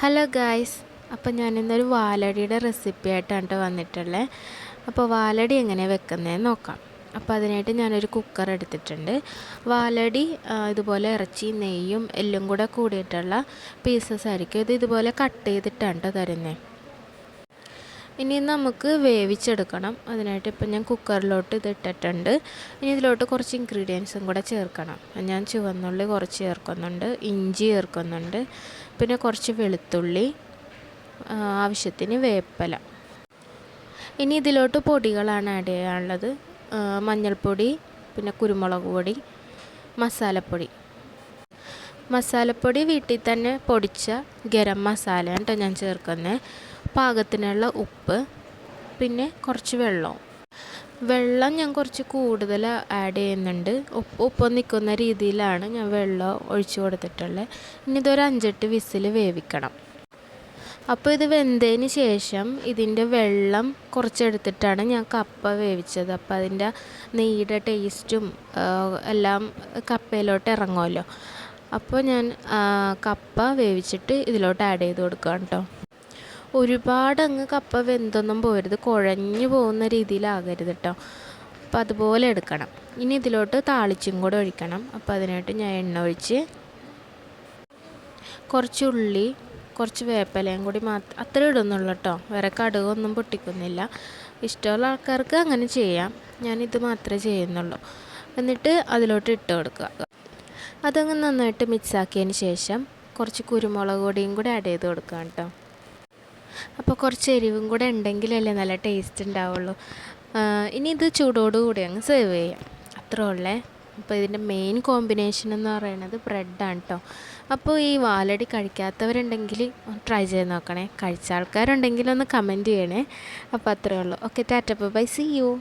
Hello guys അപ്പോൾ ഞാനിന്നൊരു വാലടിയുടെ recipe ആയിട്ടാണ് വന്നിട്ടുള്ളത് അപ്പോൾ വാലടി എങ്ങനെയാണ് വെക്കുന്നതെന്ന് നോക്കാം. അപ്പോൾ അതിനായിട്ട് ഞാനൊരു കുക്കർ എടുത്തിട്ടുണ്ട്. വാലടി ഇതുപോലെ ഇറച്ചി നെയ്യും എല്ലും കൂടെ കൂടിയിട്ടുള്ള പീസസ് ആയിരിക്കും. ഇത് ഇതുപോലെ കട്ട് ചെയ്തിട്ടാണ് കേട്ടോ തരുന്നത് ഇനി നമുക്ക് വേവിച്ചെടുക്കണം. അതിനായിട്ട് ഇപ്പം ഞാൻ കുക്കറിലോട്ട് ഇത് ഇട്ടിട്ടുണ്ട്. ഇനി ഇതിലോട്ട് കുറച്ച് ഇൻഗ്രീഡിയൻസും കൂടെ ചേർക്കണം. ഞാൻ ചുവന്നുള്ളി കുറച്ച് ചേർക്കുന്നുണ്ട്. ഇഞ്ചി ചേർക്കുന്നുണ്ട്. പിന്നെ കുറച്ച് വെളുത്തുള്ളി ആവശ്യത്തിന് വേപ്പല. ഇനി ഇതിലോട്ട് പൊടികളാണ് ആഡ് ചെയ്യാനുള്ളത്. മഞ്ഞൾപ്പൊടി പിന്നെ കുരുമുളക് പൊടി മസാലപ്പൊടി. മസാലപ്പൊടി വീട്ടിൽ തന്നെ പൊടിച്ച ഗരം മസാല കേട്ടോ ഞാൻ ചേർക്കുന്നത്. പാകത്തിനുള്ള ഉപ്പ് പിന്നെ കുറച്ച് വെള്ളവും വെള്ളം ഞാൻ കുറച്ച് കൂടുതൽ ആഡ് ചെയ്യുന്നുണ്ട്. ഉപ്പ് ഉപ്പ് നിൽക്കുന്ന രീതിയിലാണ് ഞാൻ വെള്ളം ഒഴിച്ചു കൊടുത്തിട്ടുള്ളത്. ഇനി ഇതൊരു അഞ്ചെട്ട് വിസിൽ വേവിക്കണം. അപ്പോൾ ഇത് വെന്തതിന് ശേഷം ഇതിന്റെ വെള്ളം കുറച്ചെടുത്തിട്ടാണ് ഞാൻ കപ്പ വേവിച്ചത്. അപ്പോൾ അതിന്റെ നെയ്യുടെ ടേസ്റ്റും എല്ലാം കപ്പയിലോട്ട് ഇറങ്ങുമല്ലോ. അപ്പോൾ ഞാൻ കപ്പ വേവിച്ചിട്ട് ഇതിലോട്ട് ആഡ് ചെയ്ത് കൊടുക്കാം കേട്ടോ. ഒരുപാട് അങ്ങ് കപ്പ വെന്തൊന്നും പോരുത്. കുഴഞ്ഞു പോകുന്ന രീതിയിലാകരുത് കേട്ടോ അപ്പോൾ അതുപോലെ എടുക്കണം. ഇനി ഇതിലോട്ട് താളിച്ചും കൂടെ ഒഴിക്കണം. അപ്പോൾ അതിനായിട്ട് ഞാൻ എണ്ണ ഒഴിച്ച് കുറച്ച് ഉള്ളി കുറച്ച് വേപ്പിലയും കൂടി മാത്രം അത്ര ഇടുന്നുള്ളൂ കേട്ടോ വേറെ കടുകൊന്നും പൊട്ടിക്കുന്നില്ല. ഇഷ്ടമുള്ള ആൾക്കാർക്ക് അങ്ങനെ ചെയ്യാം. ഞാനിത് മാത്രമേ ചെയ്യുന്നുള്ളൂ. എന്നിട്ട് അതിലോട്ട് ഇട്ട് കൊടുക്കുക. അതങ്ങ് നന്നായിട്ട് മിക്സാക്കിയതിന് ശേഷം കുറച്ച് കുരുമുളക് പൊടിയും കൂടി ആഡ് ചെയ്ത് കൊടുക്കാം കേട്ടോ അപ്പോൾ കുറച്ച് എരിവും കൂടെ ഉണ്ടെങ്കിലല്ലേ നല്ല ടേസ്റ്റ് ഉണ്ടാവുള്ളൂ. ഇനി ഇത് ചൂടോടുകൂടി അങ്ങ് സെർവ് ചെയ്യാം. അത്രേ ഉള്ളേ. അപ്പോൾ ഇതിന്റെ മെയിൻ കോമ്പിനേഷൻ എന്ന് പറയുന്നത് ബ്രെഡാണ് കേട്ടോ അപ്പോൾ ഈ വാലടി കഴിക്കാത്തവരുണ്ടെങ്കിൽ ട്രൈ ചെയ്ത് നോക്കണേ. കഴിച്ച ആൾക്കാരുണ്ടെങ്കിൽ ഒന്ന് കമന്റ് ചെയ്യണേ. അപ്പോൾ അത്രേ ഉള്ളൂ. Okay tata bye see you